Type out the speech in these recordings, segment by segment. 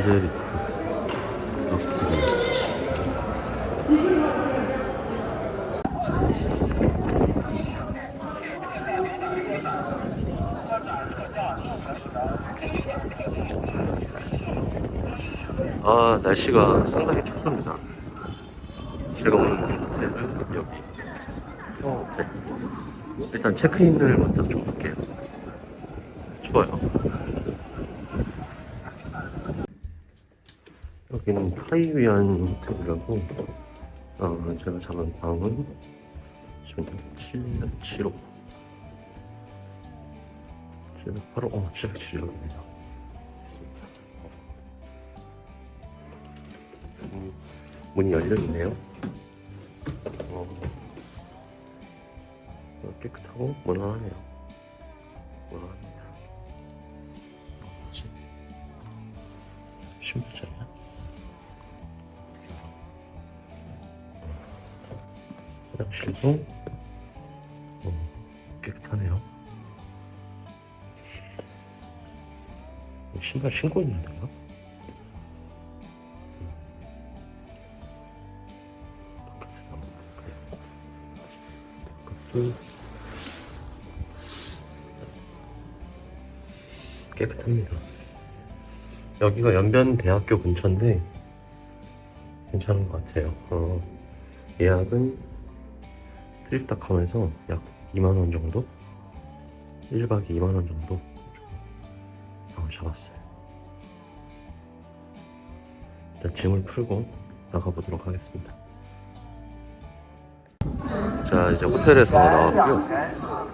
악기리 아 날씨가 상당히 춥습니다. 제가 오는 호텔은 여기. 평호텔 일단 체크인을 먼저 좀 볼게요. 추워요 여기는 파이위안 호텔이라고 어, 제가 잡은 방은 775 708호 어 776입니다. 있습니다. 음, 문이 열려있네요. 어, 어, 깨끗하고 무난하네요. 무난합니다. 뭐지? 신발장 화장실도 어, 깨끗하네요. 신발 신고 있는 한번 볼까요? 바깥도 깨끗합니다. 여기가 연변대학교 근처인데 괜찮은 것 같아요. 어, 예약은 트립닷컴에서 약 2만원 정도? 1박에 2만원 정도 방을 잡았어요. 일단 짐을 풀고 나가보도록 하겠습니다. 자, 이제 호텔에서 나왔고요.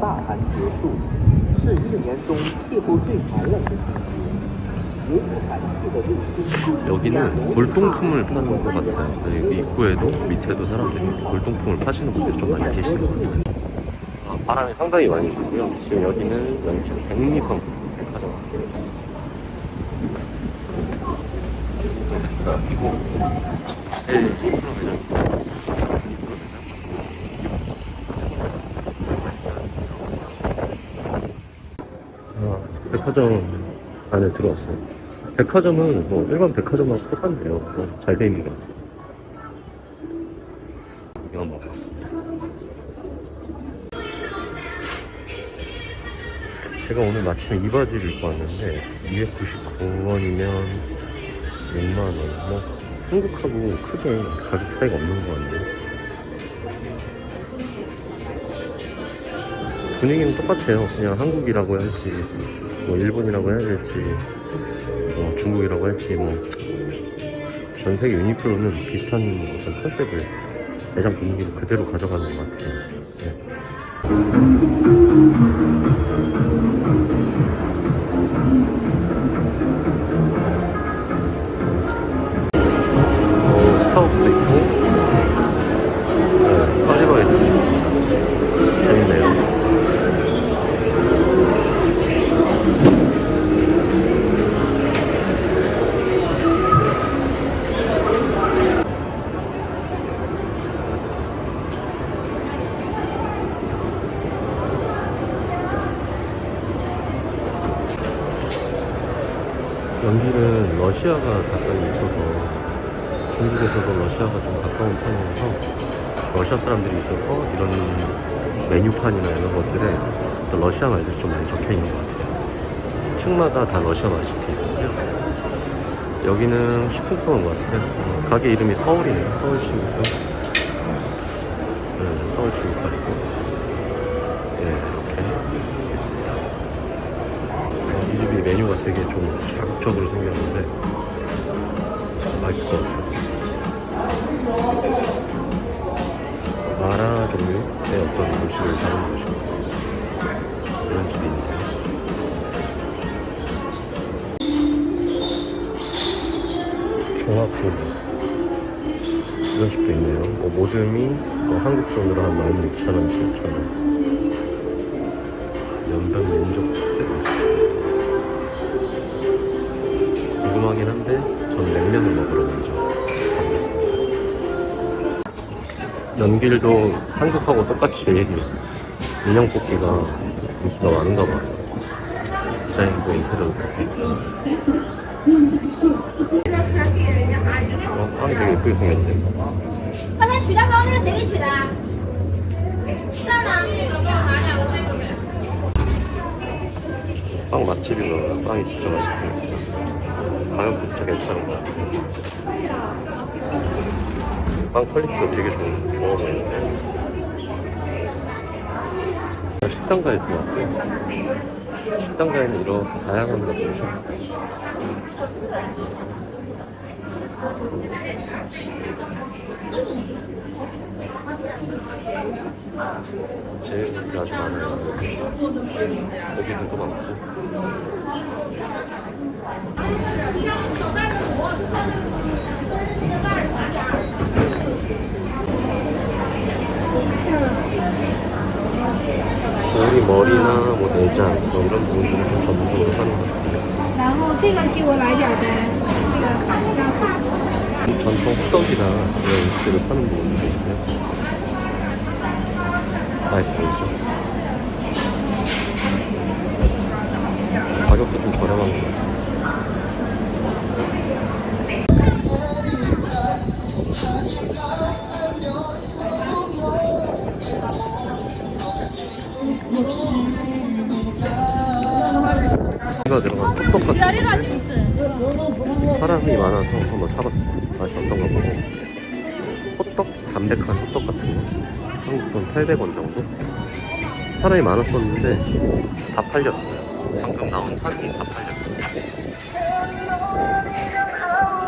大寒结束，是一年中气候最寒冷的季节。无不寒气的入春， 여기는 골동품을 파는 것 같아요. 여기 입구에도 밑에도 사람들이 골동품을 파시는 분들이 좀 많이 계시는 것 같아요. 아, 바람이 상당히 많이 불고요. 지금 여기는 연천 백리성 백화점. 그리고 제일 프로 매장 백화점 안에 들어왔어요. 백화점은 뭐 일반 백화점하고 똑같네요. 잘 돼 있는 것 같아요. 이거 먹었습니다. 제가 오늘 마침에 이 바지를 입고 왔는데 299원이면 6만원. 뭐 한국하고 크게 가격 차이가 없는 것 같네요. 분위기는 똑같아요. 그냥 한국이라고 할지, 뭐 일본이라고 해야 될지, 뭐 중국이라고 할지, 뭐 전 세계 유니클로는 비슷한 어떤 컨셉을 매장 분위기를 그대로 가져가는 것 같아요. 네. 여기는 러시아가 가까이 있어서 중국에서도 러시아가 좀 가까운 편이라서 러시아 사람들이 있어서 이런 메뉴판이나 이런 것들에 또 러시아 말들이 좀 많이 적혀 있는 것 같아요. 층마다 다 러시아 말이 적혀 있었고요. 여기는 식품코너인 것 같아요. 어, 가게 이름이 서울이네요. 서울 친구도. 네, 되게 좀 자극적으로 생겼는데 맛있을 것 같아요. 마라 종류의 어떤 음식을 다루는 곳인가 이런 집이 있네요. 종합고기. 이런 집도 있네요. 뭐 모듬이 뭐 한국 돈으로 한 16,000원, 7,000원. 연방 면적 특색 맛이죠. 궁금하긴 한데 저는 냉면을 먹으러 먼저 가보겠습니다. 연길도 한국하고 똑같이 인형 뽑기가 인기가 많은가 봐요. 디자인도 인테리어도 되게 비슷해요. 어, 빵이 되게 예쁘게 생겼네. 刚才取蛋糕那个谁给取的？这儿呢？ 빵 맛집이고 빵이 진짜 맛있대. 가격도 진짜 괜찮은 것 같아. 빵 퀄리티가 되게 좋은, 좋아 보이는데. 식당 가야 같고. 식당 가에는 이렇게 다양한 것들이 제육이 아주 많아요. 고기들도 많고. 우리 머리나 뭐 내장 뭐 이런 부분들을 좀 전문적으로 하는 것 같아요. 그 전통 호떡이나 이런 음식들을 파는 부분들이 있고요. 맛있어 보이죠? 가격도 좀 저렴한 것 같아요. 사람이 많았었는데 다 팔렸어요. 방금 나온 판이 다 팔렸어요.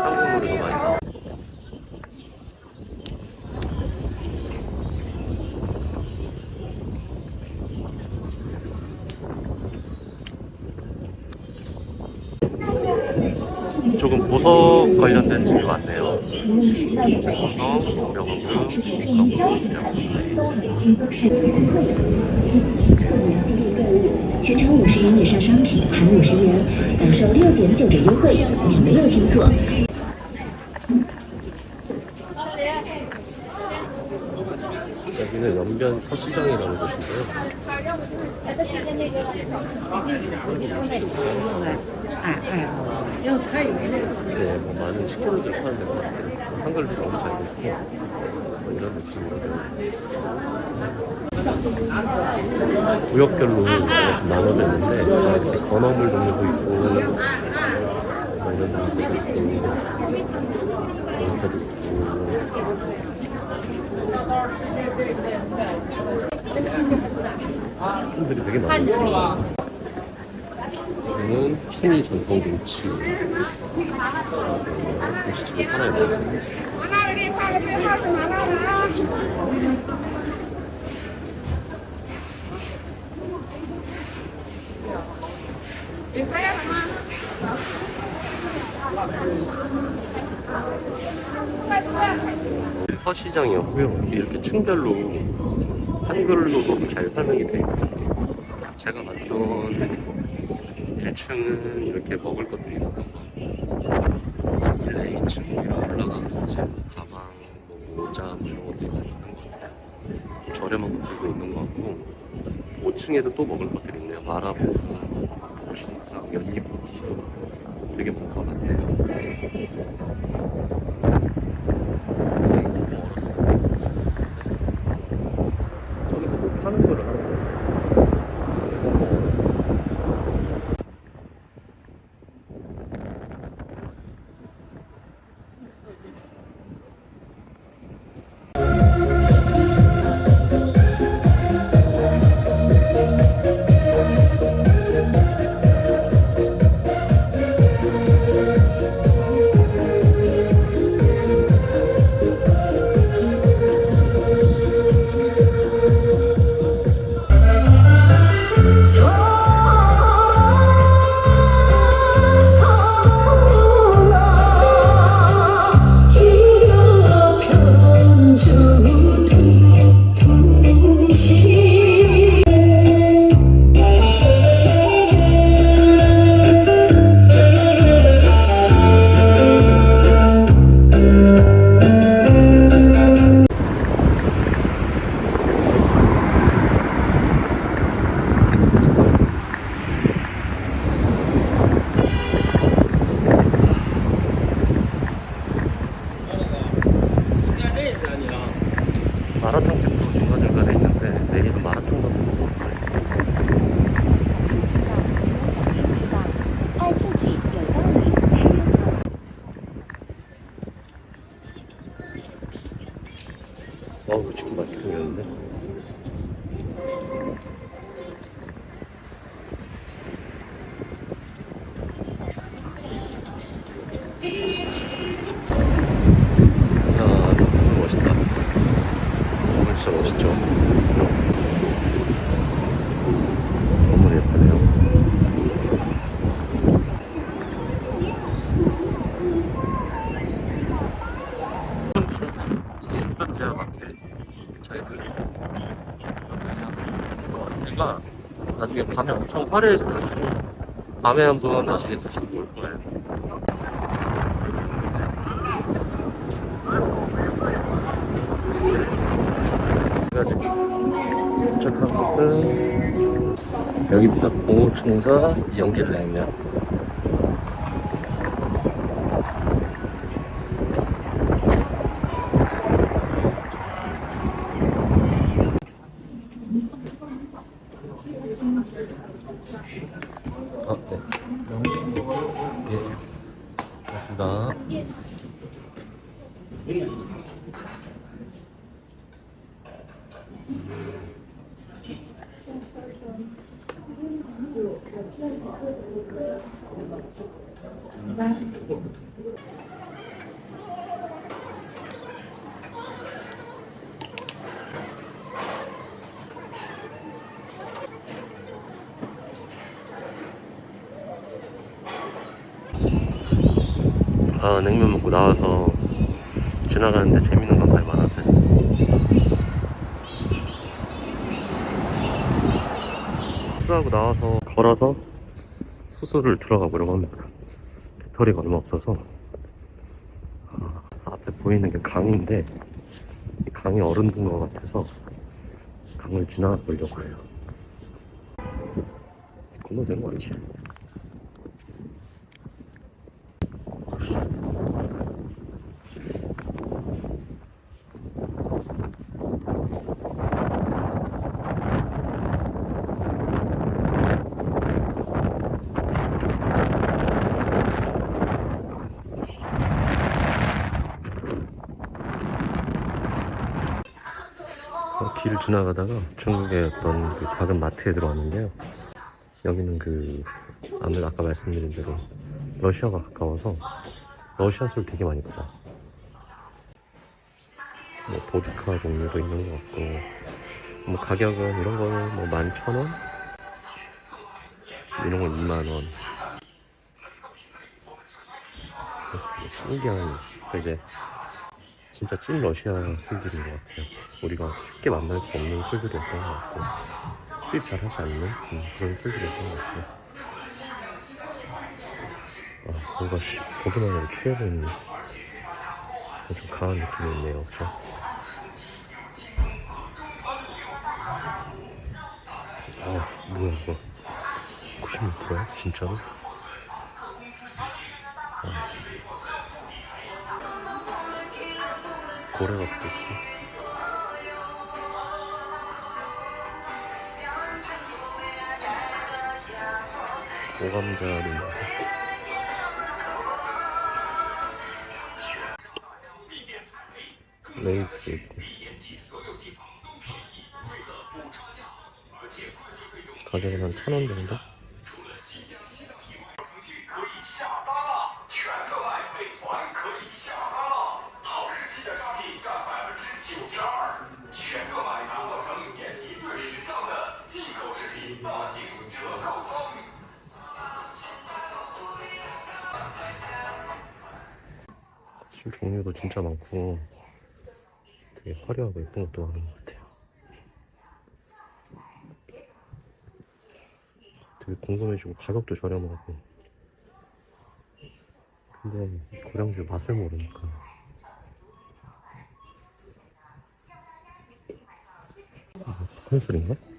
한국 노래도 많이 나와. 조금 보석 관련된 집이 많네요. 보석, 명품, 명품. 都能新增是特别激励购物，全场五十元以上商品含五十元，享受六点九折优惠，你没有听错。 여기는 연변 서시장이라는 곳인데요. 네, 뭐 많은 식재료들 파는 데가 있고 한글도 너무 잘 되시고 뭐 이런 느낌으로 구역별로 이렇게 좀 나눠져 있는데 이렇게 건어물 종류도 있고 뭐 이런 종류도 있고 여기도 있고. 분들이 되게 많으시네요. 이거는 춘희 전통 김치. 어, 김치집에 사람이 많아요. 서시장이었고요. 이렇게 층별로 한글로도 잘 설명이 돼요. 제가 만든 1층은 이렇게 먹을 것들이 있고 1, 2층 위로 올라가서 이제 가방, 뭐 모자 뭐 이런 다 있는 것 같아요. 저렴한 것들도 있는 것 같고 5층에도 또 먹을 것들이 있네요. 마라볶음, 고신탕, 연잎국수 되게 뭔가 많네요. 어우 치킨 맛있게 생겼는데? 엄청 화려해져가지고 밤에 한번 나중에 다시 볼 거예요. 도착한 곳은 여기입니다. 보호청사 연길냉면. 아, 냉면 먹고 나와서 지나가는데 재밌는 건 많이 많았어요. 수하고 나와서 걸어서 수소를 들어가 보려고 합니다. 배터리가 얼마 없어서 아, 앞에 보이는 게 강인데 이 강이 얼은 것 같아서 강을 지나가 보려고 해요. 건너된 거 아니지? 어, 길을 지나가다가 중국의 어떤 그 작은 마트에 들어왔는데요. 여기는 그 아무래도 아까 말씀드린 대로 러시아가 가까워서 러시아 술 되게 많이 팔아. 뭐 보드카 종류도 있는 것 같고 뭐 가격은 이런 거는 뭐 11,000원 이런 건 2만 원. 신기한 그 이제 진짜 찐 러시아 술들인 것 같아요. 우리가 쉽게 만날 수 없는 술들이었던 것 같고 수입 잘 하지 않는 음, 그런 술들이었던 것 같고 아, 뭔가 씨, 보기만 해도 취해 보이는 좀 강한 느낌이 있네요. 그죠? 아 뭐야 이거 96%야? 진짜로? 고래가 붙고. 오감자를. 레이스 있고. 가격은 한 천 원 정도? 술 종류도 진짜 많고 되게 화려하고 예쁜 것도 많은 것 같아요. 되게 궁금해지고 가격도 저렴하고 근데 고량주 맛을 모르니까 아, 한술인가?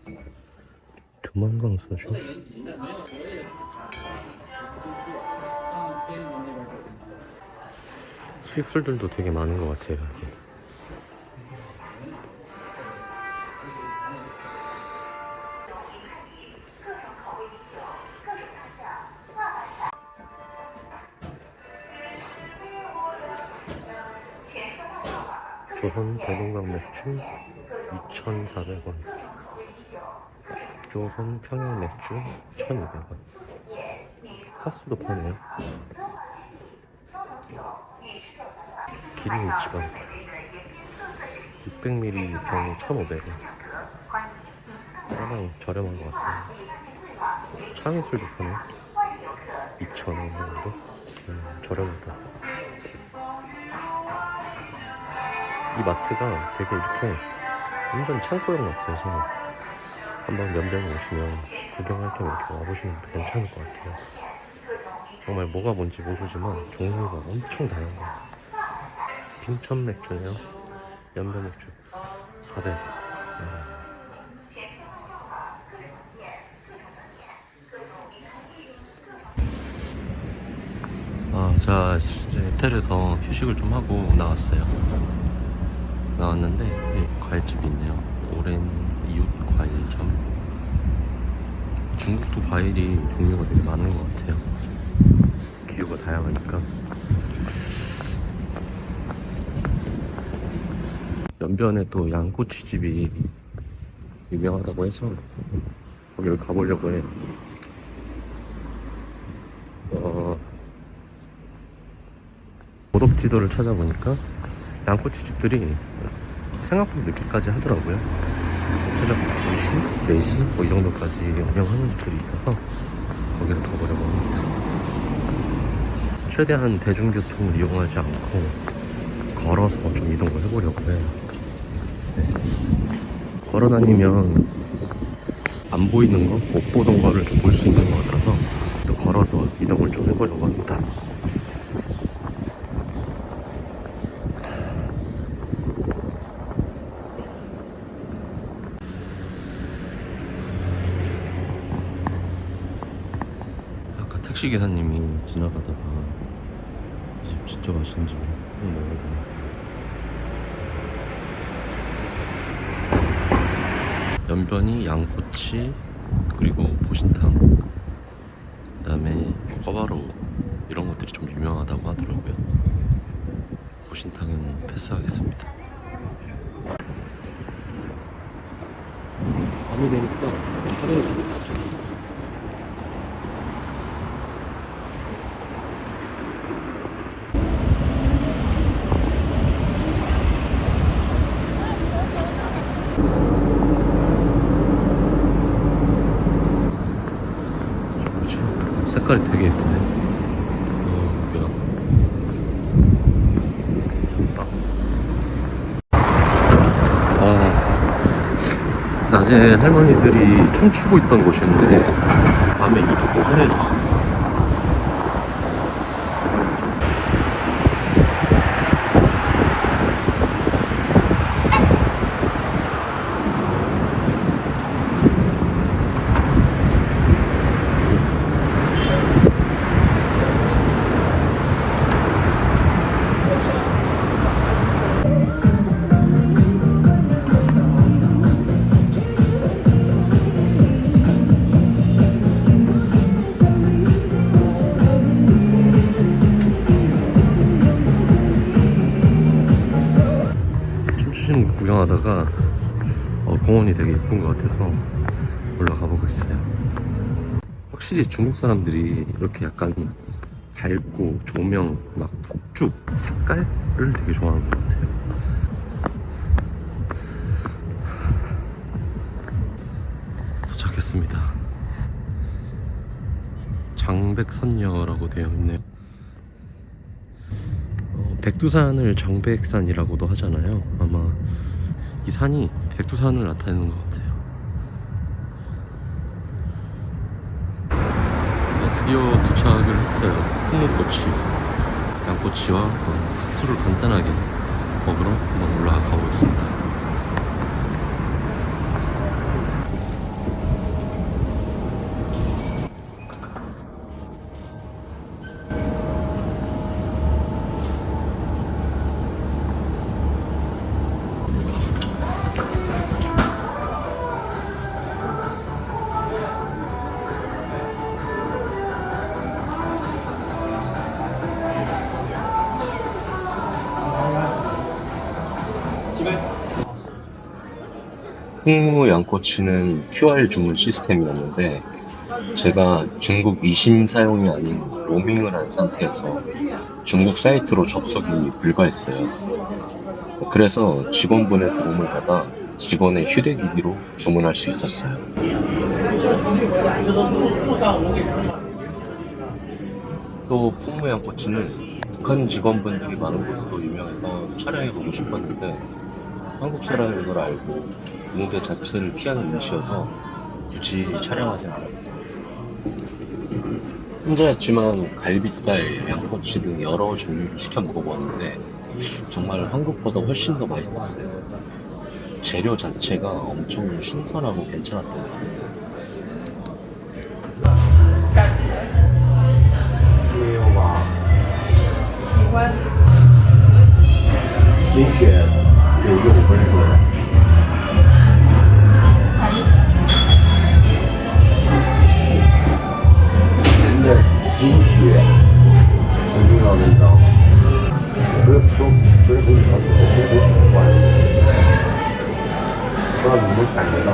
두만강 소주? 수입술들도 되게 많은 것 같아요 여기 조선 대동강 맥주 2,400원. 조선 평양 맥주 1,200원. 카스도 파네요. 기린 이치방 600ml 병이 1,500원. 상당히 저렴한 것 같습니다. 창의술도 파네. 2,000원 정도? 음, 저렴하다. 이 마트가 되게 이렇게 완전 창고형 마트여서 한번 면병에 오시면 구경할 겸 이렇게 와보시는 것도 괜찮을 것 같아요. 정말 뭐가 뭔지 모르지만 종류가 엄청 다양해요. 빙천 맥주네요. 연변 맥주 400. 아, 자, 이제 호텔에서 휴식을 좀 하고 나왔어요. 나왔는데, 이 과일집이 있네요. 오렌 이웃 과일점. 중국도 과일이 종류가 되게 많은 것 같아요. 기후가 다양하니까. 연변에 또 양꼬치집이 유명하다고 해서 거기를 가보려고 해요. 어, 고덕 지도를 찾아보니까 양꼬치 집들이 생각보다 늦게까지 하더라고요. 새벽 2시, 4시 뭐 이 정도까지 운영하는 집들이 있어서 거기를 가보려고 합니다. 최대한 대중교통을 이용하지 않고 걸어서 좀 이동을 해보려고 해요. 네. 걸어 다니면 안 보이는 거, 못 보던 거를 좀 볼 수 있는 것 같아서 또 걸어서 이동을 좀 해보려고 합니다. 아까 택시 기사님이 지나가다가 집 진짜 맛있는 집 한번 먹어보고. 연변이 양꼬치 그리고 보신탕 그다음에 꿔바로 이런 것들이 좀 유명하다고 하더라고요. 보신탕은 패스하겠습니다. 밤이 되니까 하루에 뭐지? 색깔이 되게 예쁘네. 어, 뭐야. 좋다. 아, 낮에 할머니들이 춤추고 있던 곳인데, 밤에 이렇게 또 환해졌습니 구경하다가 어, 공원이 되게 예쁜 것 같아서 올라가 보고 있어요. 확실히 중국 사람들이 이렇게 약간 밝고 조명, 막 폭죽, 색깔을 되게 좋아하는 것 같아요. 도착했습니다. 장백선녀라고 되어 있네요. 어, 백두산을 장백산이라고도 하잖아요. 아마 이 산이 백두산을 나타내는 것 같아요. 네, 드디어 도착을 했어요. 홍목꼬치, 양꼬치와 어, 국수를 간단하게 먹으러 한번 올라가 보겠습니다. 홍무 양꼬치는 QR 주문 시스템이었는데 제가 중국 이심 사용이 아닌 로밍을 한 상태여서 중국 사이트로 접속이 불가했어요. 그래서 직원분의 도움을 받아 직원의 휴대기기로 주문할 수 있었어요. 또 풍무 양꼬치는 북한 직원분들이 많은 곳으로 유명해서 촬영해보고 싶었는데 한국 사람인 걸 알고 무대 자체를 피하는 눈치여서 굳이 촬영하진 않았어요. 혼자였지만 갈비살, 양꼬치 등 여러 종류를 시켜 먹어보았는데 정말 한국보다 훨씬 더 맛있었어요. 재료 자체가 엄청 신선하고 괜찮았던 것 같아요. 没有吧？喜欢。 이거 보낼 거야. 근데 진실이야. 공중하는 나. 그래서 그래서 어떻게 보고 싶은 거야. 그럼 눈물 안 내나?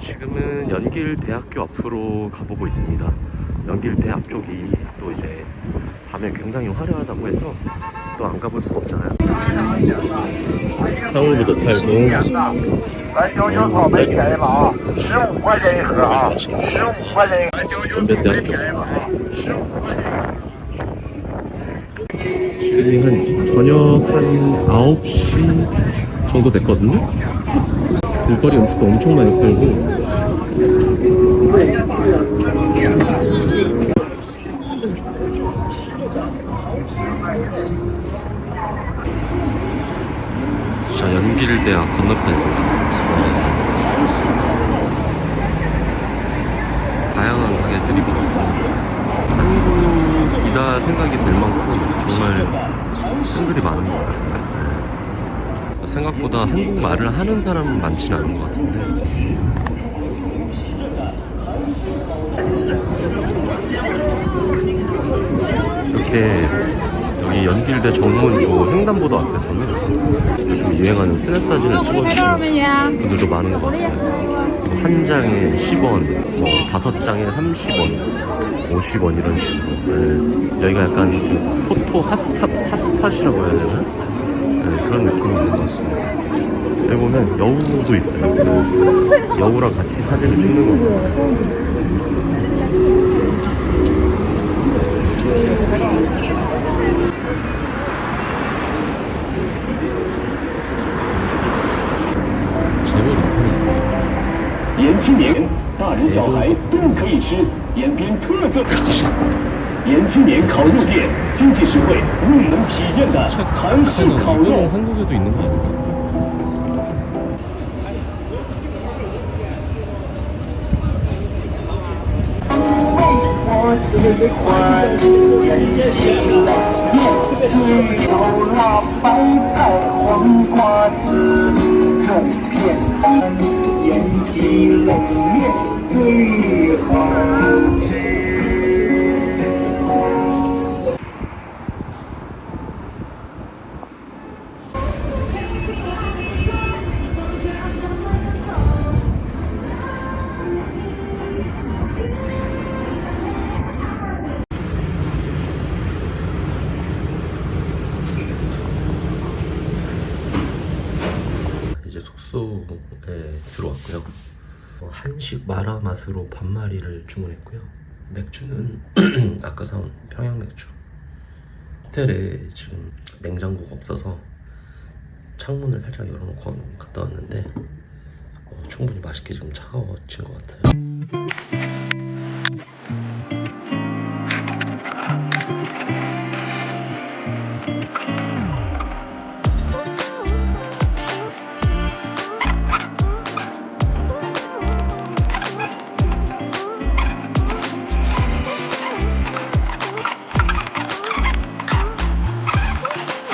지금은 연길 대학교 앞으로 가보고 있습니다. 연길 대앞 쪽이 또 이제 밤에 굉장히 화려하다고 해서 또 안 가볼 수가 없잖아요. 타올보다 팔고 지금이 한 저녁 한 9시 정도 됐거든요. 물거리 음식도 엄청 많이 끌고 자 연길대학 건너편입니다. 다양한 가게들이 많아서 한국이다 생각이 들 만큼 정말 한글이 많은 것 같아요. 네. 생각보다 한국말을 하는 사람은 많지는 않은 것 같은데 이렇게 여기 연길대 정문고 횡단보도 앞에서는 요즘 유행하는 스냅 사진을 찍어주시는 분들도 많은 것 같아요. 뭐한 장에 10원, 뭐 다섯 장에 30원, 50원 이런 식으로. 네. 여기가 약간 그 포토 핫스탑, 핫스팟이라고 해야 되나? 네, 그런 느낌이 있는 것 같습니다. 여기 보면 여우도 있어요. 그 여우랑 같이 사진을 찍는 거예요. 青年大人小孩都可以吃，延边特色，延青年烤肉店，经济实惠，入门体验的韩式烤肉。 거 아닐까? 이제 숙소에 들어왔고요. 어, 한식 마라 맛으로 반마리를 주문했고요. 맥주는 아까 사온 평양 맥주. 호텔에 지금 냉장고가 없어서 창문을 살짝 열어놓고 갔다 왔는데 어, 충분히 맛있게 좀 차가워진 것 같아요.